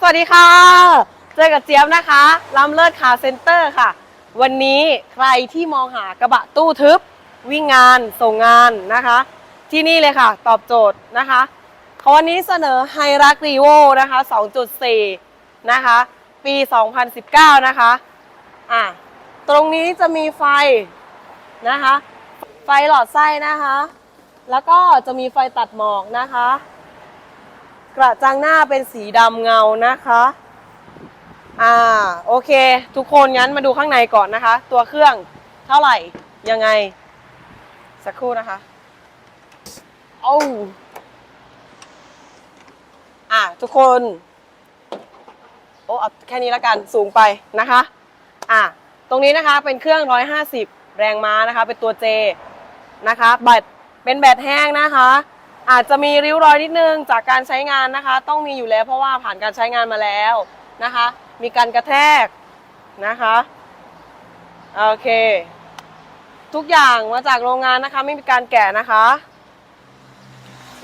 สวัสดีค่ะ เจอกับเจี๊ยบนะคะล้ำเลิศคาเซ็นเตอร์ค่ะ วันนี้ใครที่มองหากระบะตู้ทึบ วิ่งงานส่งงานนะคะ ที่นี่เลยค่ะ ตอบโจทย์นะคะเขาวันนี้เสนอไฮรักรีโวนะคะ 2.4 นะคะ ปี 2019 นะคะอะตรงนี้จะมีไฟนะคะ ไฟหลอดไส้นะคะ แล้วก็จะมีไฟตัดหมอกนะคะ กระจังหน้าเป็นสีดำเงานะคะ อ่าโอเค ทุกคนงั้นมาดูข้างในก่อนนะคะ ตัวเครื่องเท่าไหร่ยังไง สักครู่นะคะโอ้อะทุกคน โอ้เอาแค่นี้ละกันสูงไปนะคะ อะตรงนี้นะคะเป็นเครื่อง 150 แรงม้านะคะ เป็นตัว J นะคะแบตเป็นแบตแห้งนะคะ อาจจะมีริ้วรอยนิดนึงจากการใช้งานนะคะ ต้องมีอยู่แล้วเพราะว่าผ่านการใช้งานมาแล้วนะคะ มีการกระแทกนะคะโอเค ทุกอย่างมาจากโรงงานนะคะ ไม่มีการแกะนะคะ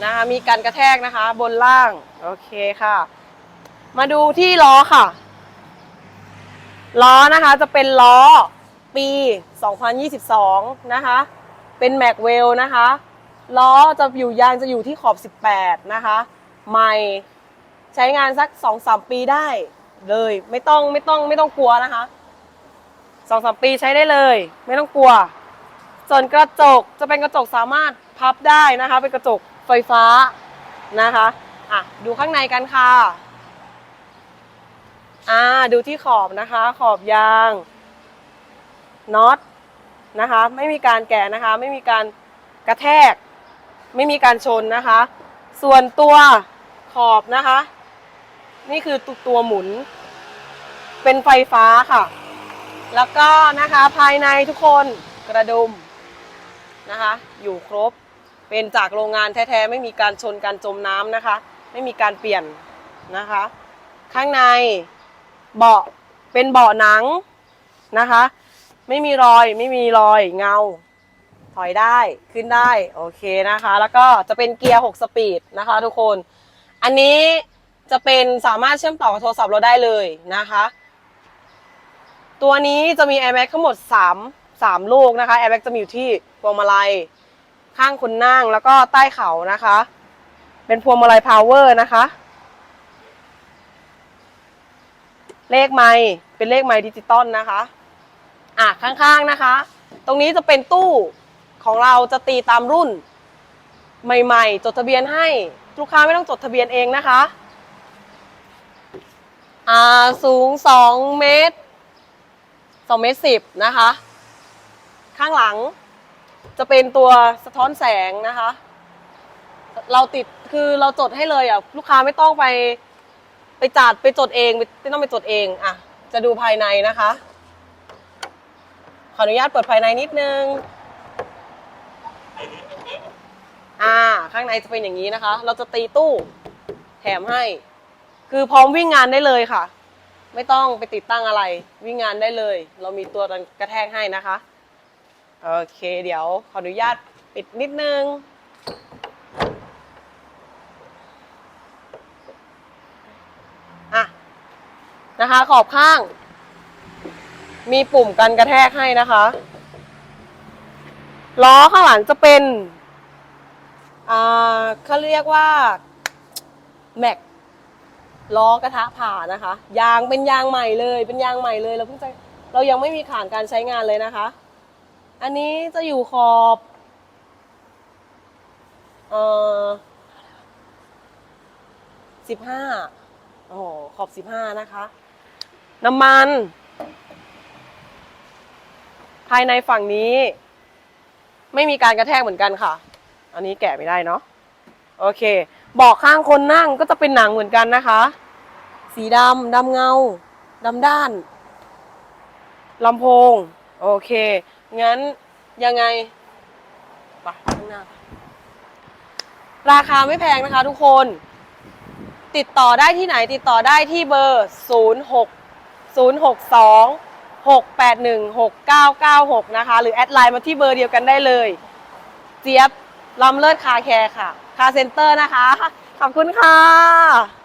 นะคะมีการกระแทกนะคะ บนล่างโอเคค่ะ มาดูที่ล้อค่ะ ล้อนะคะจะเป็นล้อปี 2022 นะคะ เป็นแม็กเวลนะคะ ล้อจะอยู่ยางจะอยู่ที่ขอบ 18 นะคะ ใหม่ใช้งานสัก 2-3 ปีได้เลย ไม่ต้องไม่ต้องไม่ต้องกลัวนะคะ2-3ปีใช้ได้เลย ไม่ต้องกลัว ส่วนกระจกจะเป็นกระจกสามารถพับได้นะคะ เป็นกระจกไฟฟ้านะคะอะดูข้างในกันค่ะอ่าดูที่ขอบนะคะ ขอบยางน็อตนะคะ ไม่มีการแกะนะคะ ไม่มีการกระแทก ไม่มีการชนนะคะ ส่วนตัวขอบนะคะ นี่คือตัวตัวหมุน เป็นไฟฟ้าค่ะ แล้วก็นะคะภายในทุกคนกระดุมนะคะ อยู่ครบเป็นจากโรงงานแท้ๆ ไม่มีการชนการจมน้ำนะคะ ไม่มีการเปลี่ยนนะคะ ข้างในเบาะเป็นเบาะหนังนะคะ ไม่มีรอยไม่มีรอยเงา ถอยได้ขึ้นได้โอเคนะคะ แล้วก็จะเป็นเกียร์ 6 สปีดนะคะ ทุกคน อันนี้จะเป็นสามารถเชื่อมต่อกับโทรศัพท์เราได้เลยนะคะ ตัวนี้จะมี airbag ทั้งหมด 3 3 ลูกนะคะ airbag จะมีอยู่ที่พวงมาลัยข้างคนนั่งแล้วก็ใต้เข่านะคะ เป็นพวงมาลัย power นะคะ เลขไม้เป็นเลขไม้ดิจิตอลนะคะ อะข้างๆนะคะ ตรงนี้จะเป็นตู้ ของเราจะตีตามรุ่น ใหม่ๆ จดทะเบียนให้ลูกค้าไม่ต้องจดทะเบียนเองนะคะอ่าสูง2เมตร2เมตร10นะคะ ข้างหลังจะเป็นตัวสะท้อนแสงนะคะ เราติดคือเราจดให้เลยอะลูกค้าไม่ต้องไปไปจัดไปจดเองไม่ต้องไปจดเองอะจะดูภายในนะคะ ขออนุญาตเปิดภายในนิดนึง อ่า ข้างในจะเป็นอย่างนี้นะคะ เราจะตีตู้ แถมให้ คือพร้อมวิ่งงานได้เลยค่ะ ไม่ต้องไปติดตั้งอะไร วิ่งงานได้เลย เรามีตัวกระแทกให้นะคะ โอเค เดี๋ยวขออนุญาตปิดนิดนึง อะ นะคะ ขอบข้าง มีปุ่มกันกระแทกให้นะคะ ล้อข้างหลังจะเป็น อ่าเขาเรียกว่าแม็กล้อกระทะผ่านะคะ ยางเป็นยางใหม่เลย เป็นยางใหม่เลยเราเพิ่งจะเรายังไม่มีผ่านการใช้งานเลยนะคะ อันนี้จะอยู่ขอบเอ่อสิบห้าโอ้ขอบสิบห้านะคะ น้ำมัน ภายในฝั่งนี้ ไม่มีการกระแทกเหมือนกันค่ะ อันนี้แกะไม่ได้เนาะโอเคเบอกข้างคนนั่งก็จะเป็นหนังเหมือนกันนะคะ สีดำดำเงาดำด้านลำโพง โอเค งั้นยังไงไปข้างหน้าราคาไม่แพงนะคะทุกคน ติดต่อได้ที่ไหนติดต่อได้ที่เบอร์ 06 062 681 6996 นะคะ หรือแอดไลน์มาที่เบอร์เดียวกันได้เลย เจี๊ยบ ลอมเลิศคาแคร์ค่ะ คาเซ็นเตอร์นะคะ ขอบคุณค่ะ